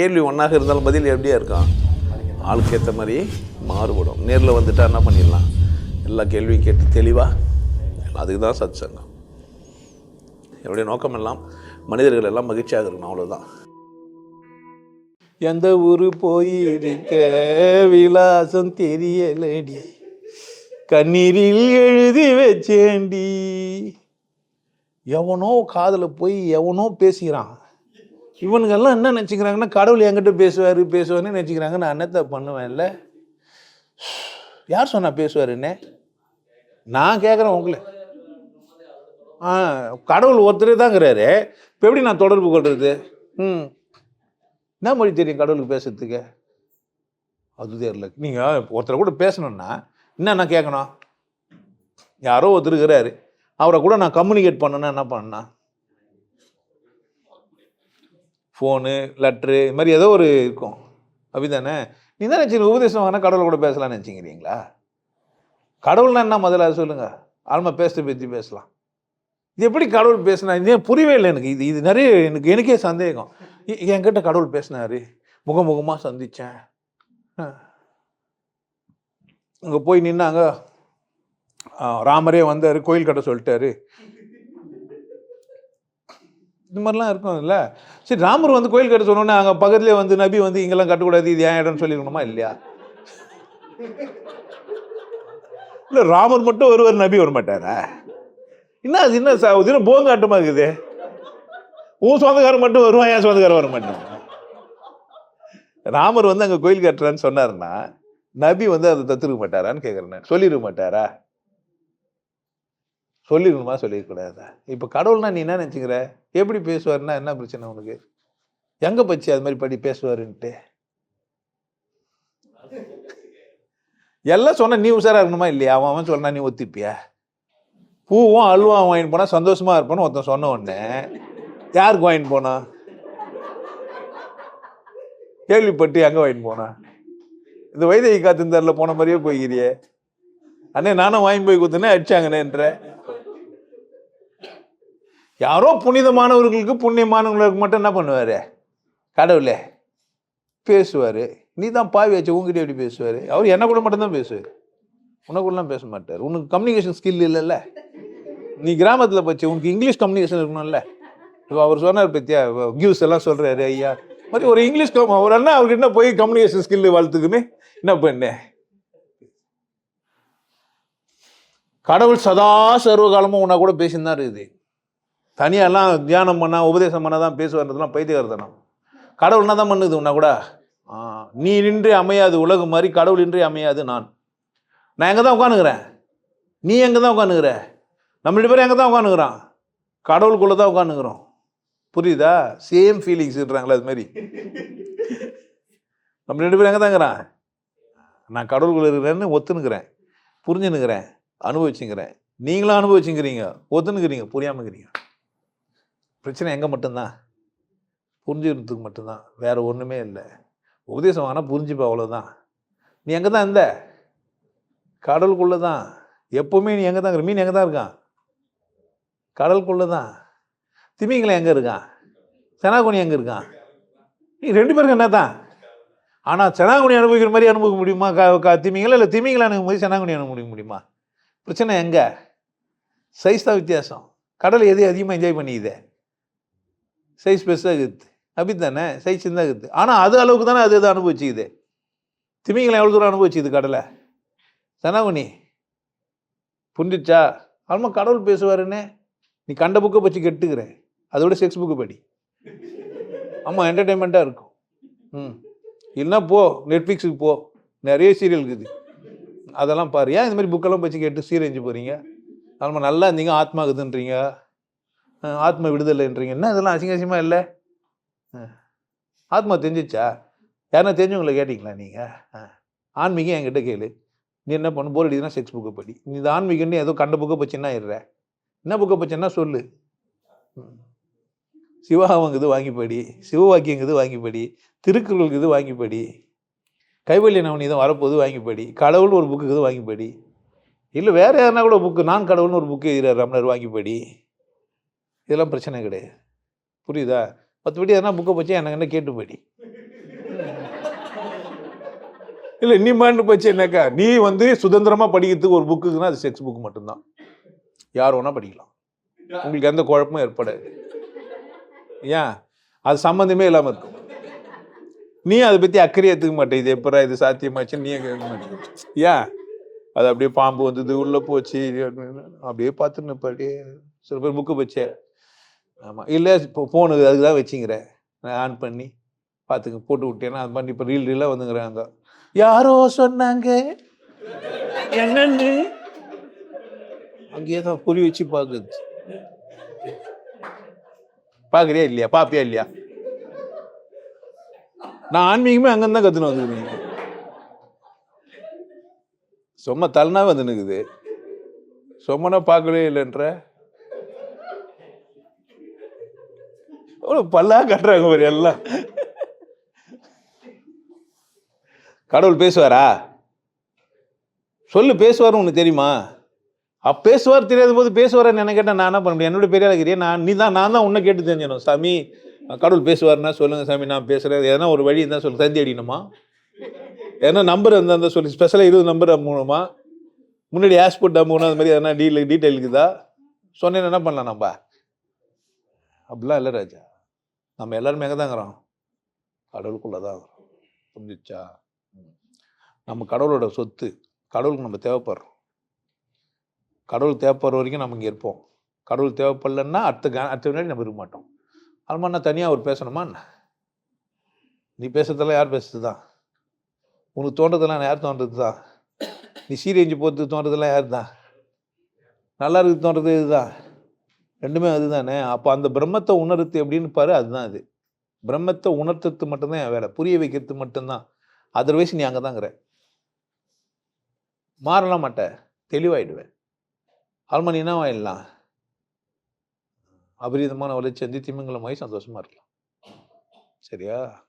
கேள்வி ஒன்றாக இருந்தாலும் பதில் எப்படியா இருக்கும்? ஆளுக்கு ஏற்ற மாதிரி மாறுபடும். நேரில் வந்துட்டா என்ன பண்ணிடலாம்? எல்லா கேள்வியும் கேட்டு தெளிவாக அதுக்கு தான் சத் சங்கம் என்னுடைய நோக்கம் எல்லாம் மனிதர்கள் எல்லாம் மகிழ்ச்சியாக இருக்கணும் அவ்வளோதான் எந்த ஊரு போயிருக்க? விலாசம் தெரியலடி. கண்ணீரில் எழுதி வச்சேண்டி எவனோ காதில் போய் எவனோ பேசுகிறான். இவனுங்கெல்லாம் என்ன நினச்சிக்கிறாங்கன்னா கடவுள் என்கிட்ட பேசுவார் பேசுவார்னு நினச்சிக்கிறாங்க. நான் என்னத்தை பண்ணுவேன்ல யார் சொன்னால் பேசுவாருன்னு? நான் கேட்குறேன் உங்களை. ஆ கடவுள் ஒருத்தரே தாங்கிறாரு. இப்போ எப்படி நான் தொடர்பு கொள்வது ம். என்ன மொழி தெரியும் கடவுளுக்கு பேசுறதுக்கு? அது தெரியல. நீங்கள் ஒருத்தரை கூட பேசணுன்னா என்னென்ன கேட்கணும் யாரோ ஒருத்தர் இருக்கிறாரு. அவரை கூட நான் கம்யூனிகேட் பண்ணணும்னா என்ன பண்ணா ஃபோனு லெட்ரு இது மாதிரி ஏதோ ஒரு இருக்கும். அப்படிதானே? நீ தான் நினச்சி உபதேசம் வாங்கினா கடவுள் கூட பேசலாம்னு நினச்சிக்கிறீங்களா? கடவுள்னா என்ன முதல்ல அதை சொல்லுங்கள் ஆல்மா பேச பற்றி பேசலாம். இது எப்படி கடவுள் பேசினா? இது ஏன் புரியவே இல்லை எனக்கு. இது இது நிறைய எனக்கு எனக்கே சந்தேகம். என்கிட்ட கடவுள் பேசினாரு. முகமுகமாக சந்தித்தேன் அங்கே போய் நின்னாங்க. ராமரே வந்தார் கோயில் கட்ட சொல்லிட்டாரு. இது மாதிரிலாம் இருக்கும்ல. சரி ராமர் வந்து கோயில் கட்ட சொன்னோன்னே அங்கே பக்கத்துலேயே வந்து நபி வந்து இங்கெல்லாம் கட்டக்கூடாது இது ஏன் இடம்னு சொல்லிருக்கணுமா இல்லையா? இல்லை ராமர் மட்டும் வருவார் நபி வர மாட்டாரா என்ன அது என்ன சார் இது என்ன இருக்குது? உன் சொந்தக்காரன் மட்டும் வருவான் என் சொந்தக்காரன் வர மாட்டான் ராமர் வந்து அங்கே கோயில் கட்டுறான்னு சொன்னார்னா நபி வந்து அதை தத்துருக்க மாட்டாரான்னு கேட்குறேன் சொல்லிருக்க மாட்டாரா? சொல்லிருக்கணுமா? சொல்லிருக்கூடாதா இப்போ கடவுள்னா நீ என்ன நினச்சிக்கிற? எப்படி பேசுவாருன்னா என்ன பிரச்சனை உனக்கு? எங்கே பச்சு அது மாதிரி படி பேசுவாருன்ட்டு? எல்லாம் சொன்ன நீ உஷாராக இருக்கணுமா இல்லையா? அவன் அவன் சொன்னா நீ ஒத்திப்பியா? பூவும் அல்வாவும் வாங்கிட்டு போனால் சந்தோஷமாக இருப்பான்னு ஒருத்தன் சொன்ன உடனே யாருக்கு வாங்கிட்டு போனான் கேள்விப்பட்டு எங்கே வாங்கிட்டு போனான் இந்த வைதகி காத்திருந்தாரில் போன மாதிரியே போய்கிறியே அண்ணே நானும் வாங்கி போய் கொடுத்தனே அடிச்சாங்கண்ணேன்ற யாரோ புனிதமானவர்களுக்கு புண்ணியமானவங்களுக்கு மட்டும் என்ன பண்ணுவார்? கடவுளே பேசுவார். நீ தான் பாவி வச்சு உங்ககிட்ட எப்படி பேசுவார்? அவர் என்ன கூட மட்டும்தான் பேசுவார். உனக்குள்ளலாம் பேச மாட்டார். உனக்கு கம்யூனிகேஷன் ஸ்கில் இல்லைல்ல? நீ கிராமத்தில் பச்சு உனக்கு இங்கிலீஷ் கம்யூனிகேஷன் இருக்கணும்ல? இப்போ அவர் சொன்னார் பத்தியா? கியூஸ் எல்லாம் சொல்கிறாரு ஐயா. மாதிரி ஒரு இங்கிலீஷ் கம் ஒரு அண்ணா அவர்கிட்ட போய் கம்யூனிகேஷன் ஸ்கில் வளர்த்துக்குன்னு என்ன பண்ணேன் கடவுள் சதா சர்வகாலமும் உன்னா கூட பேசின்னு தான் இருக்குது. தனியாலாம் தியானம் பண்ணால் உபதேசம் பண்ணால் தான் பேசுவார்ன்றதுலாம் பைத்தியகாரத்தனம் கடவுள்னா தான் பண்ணுது உன்னை கூட? நீ நின்றே அமையாது உலகம் மாதிரி கடவுள் இன்றே அமையாது நான். நான் எங்கே தான் உட்காந்துக்கிறேன் நீ எங்கே தான் உட்காந்துக்கிற நம்ம ரெண்டு பேரும் எங்கே தான் உட்காந்துக்கிறான் கடவுளுக்குள்ளே தான் உட்காந்துக்கிறோம் புரியுதா? சேம் ஃபீலிங்ஸ் அது மாதிரி நம்ம ரெண்டு பேரும் எங்கே தாங்கிறான் நான் கடவுளுக்குள்ள இருக்கிறேன்னு ஒத்துனுக்கிறேன் புரிஞ்சுனுக்கிறேன் அனுபவிச்சுங்கிறேன் நீங்களும் அனுபவிச்சுங்கிறீங்க ஒத்துனுக்கிறீங்க புரியாமக்கிறீங்க பிரச்சனை எங்கே மட்டும்தான்? புரிஞ்சுக்கிறதுக்கு மட்டும்தான். வேறு ஒன்றுமே இல்லை. உபதேசம் வாங்கினா புரிஞ்சுப்ப அவ்வளோதான் நீ எங்கே தான் இருந்த? கடலுக்குள்ளே தான் எப்போவுமே நீ எங்கே தான் இருக்கிற மீன் எங்கே தான் இருக்கான்? கடலுக்குள்ளே தான் திமிங்கலம் எங்கே இருக்கான்? செனாகுனி எங்கே இருக்கான்? நீ ரெண்டு பேருக்கும் என்ன தான் ஆனால் செனாகுனி அனுபவிக்கிற மாதிரி அனுபவிக்க முடியுமா? க திமிங்கலம் இல்லை திமிங்கலம் அனுபவிக்கும் போது செனாகுனி அனுபவிக்க முடியுமா? பிரச்சனை எங்கே? சைஸ் தான் வித்தியாசம். கடல் எது அதிகமாக என்ஜாய் பண்ணிக்குதே? சைஸ் பெருசாக இருக்குது. அப்படி தானே சைஸ் சின்னதாக இருக்குது. ஆனால் அது அளவுக்கு தானே அது அது அனுபவிச்சுக்குது. திமிங்களை எவ்வளோ தூரம் அனுபவிச்சுக்குது கடலை? சனாகுனி புரிஞ்சிச்சா ஆல்மா கடவுள் பேசுவாருன்னு நீ கண்ட புக்கை பற்றி கெட்டுக்கிற. அதோட செக்ஸ் புக்கு படி. ஆமாம் என்டர்டெயின்மெண்ட்டாக இருக்கும். ம். இல்லைன்னா போ நெட்ஃப்ளிக்ஸுக்கு போ. நிறைய சீரியல் இருக்குது. அதெல்லாம் பாரு. ஏன் இந்த மாதிரி புக்கெல்லாம் பற்றி கேட்டு சீரழிஞ்சு போகிறீங்க ஆல்மா நல்லா இருந்தீங்க ஆத்மா இருக்குதுன்றீங்க ஆத்ம விடுதலைன்றீங்க என்ன இதெல்லாம் அசிங்க அசிங்கமாக இல்லை ஆத்மா தெரிஞ்சிச்சா? யாருன்னா தெரிஞ்சவங்களை கேட்டிங்களா நீங்கள் ஆன்மீகம் என்கிட்ட கேளு. நீ என்ன பண்ணு? போர் அடிக்குதுன்னா செக்ஸ் புக்கை படி. நீ இது ஆன்மீகம்னு ஏதோ கண்ட புக்கை பச்சுன்னா இடுற என்ன புக்கை பச்சுன்னா சொல்லு. ம். இது வாங்கி படி. சிவவாக்கியங்குது வாங்கி படி. திருக்குறளுக்குது வாங்கி படி. கைவல்ய நவநீதம் வரப்போது வாங்கி படி. கடவுள் ஒரு புக்குக்குது வாங்கி படி. இல்லை வேறு யாருன்னா கூட புக்கு நான் கடவுள்னு ஒரு புக்கு எழுதுறாரு ரமணர் வாங்கி படி. இதெல்லாம் பிரச்சனை கிடையாது. புரியுதா? மற்றபடி எதனா புக்கை போச்சு எனக்கு என்ன கேட்டு போயிடி. இல்லை நீ மாண்டு போச்சு என்னக்கா? நீ வந்து சுதந்திரமாக படிக்கிறதுக்கு ஒரு புக்குக்குன்னா அது செக்ஸ் புக் மட்டும்தான். யார் வேணால் படிக்கலாம். உங்களுக்கு எந்த குழப்பமும் ஏற்படாது. ஏன்? அது சம்மந்தமே இல்லாமல் இருக்கும். நீ அதை பற்றி அக்கறை எடுத்துக்க மாட்டேன். இது எப்பரா இது சாத்தியமாச்சுன்னு நீ கேட்க மாட்டேங்க ஏன்? அது அப்படியே பாம்பு வந்தது உள்ளே போச்சு. அப்படியே பார்த்துன்னு அப்படியே சில பேர் புக்கு வச்சே ஆமாம் இல்லை இப்போ ஃபோனு அதுக்கு தான் வச்சுங்கிறேன். நான் ஆன் பண்ணி பார்த்துக்க போட்டு விட்டேன்னா அது பண்ணி இப்போ ரீல் ரீலாக வந்துங்கிறாங்க. யாரோ சொன்னாங்க? என்னன்னு? அங்கேயே தான் புரி வச்சு பார்க்குது பார்க்குறியா இல்லையா? பாப்பியா இல்லையா? நான் ஆன்மீகமே அங்கேருந்து தான் கற்றுன்னு வந்துருக்கீங்க சும்மா தலனா வந்து நிற்குது சும்மனா பார்க்கவே இல்லைன்ற. அவ்வளோ பல்லா கட்டுறாங்க ஒரு எல்லாம். கடவுள் பேசுவாரா? சொல்லு பேசுவார் உனக்கு தெரியுமா? அப்போ பேசுவார் தெரியாத போது பேசுவார்னு என்ன கேட்டால் நான் என்ன பண்ண முடியும்? என்னோட பெரிய ஆளுக்கிறியா நான் நீ தான் நான் தான் உன்னை கேட்டு தெரிஞ்சணும் சாமி கடவுள் பேசுவார்னா சொல்லுங்கள் சாமி நான் பேசுகிறேன் எதனா ஒரு வழி இருந்தால் சொல்லு. தந்தி அடிக்கணுமா? ஏன்னா நம்பர் இருந்தால் இருந்தால் சொல்லி. ஸ்பெஷலாக இருபது நம்பர் மூணுமா? முன்னாடி ஆஸ்போர்ட் அமுகணும் அது மாதிரி எதனா டீல் டீட்டெயில் இருக்குதா? சொன்னேன்னு என்ன பண்ணலாம் நம்ம? அப்படிலாம் இல்லை ராஜா. நம்ம எல்லாருமே எங்கே தாங்கிறோம்? கடவுளுக்குள்ளே தான் இருக்கிறோம் புரிஞ்சிச்சா? நம்ம கடவுளோட சொத்து கடவுளுக்கு நம்ம தேவைப்படுறோம். கடவுள் தேவைப்படுற வரைக்கும் நம்ம இங்கே இருப்போம். கடவுள் தேவைப்படலன்னா அடுத்த க அடுத்த முன்னாடி நம்ம இருக்க மாட்டோம். அது நான் தனியாக அவர் பேசணுமா என்ன? நீ பேசுறதெல்லாம் யார் பேசுறது தான்? உனக்கு தோன்றதெல்லாம் யார் தோன்றது தான்? நீ சீரேஞ்சு போகிறது தோன்றதெல்லாம் யார் தான்? நல்லா இருக்குது தோன்றது இதுதான் ரெண்டுமே அதுதானே? அப்போ அந்த பிரம்மத்தை உணர்த்து எப்படின்னு பாரு அதுதான் அது. பிரம்மத்தை உணர்த்துறது மட்டும்தான் என் வேலை. புரிய வைக்கிறது மட்டும்தான். அதர்வைஸ் நீ அங்கே தாங்கிற மாறலாம் மாட்டேன் தெளிவாயிடுவேன். ஆல்மா நீ என்ன ஆயிடலாம்? அபரீதமான வளர்ச்சி வந்து திமிங்கலமாய் சந்தோஷமாக இருக்கலாம். சரியா?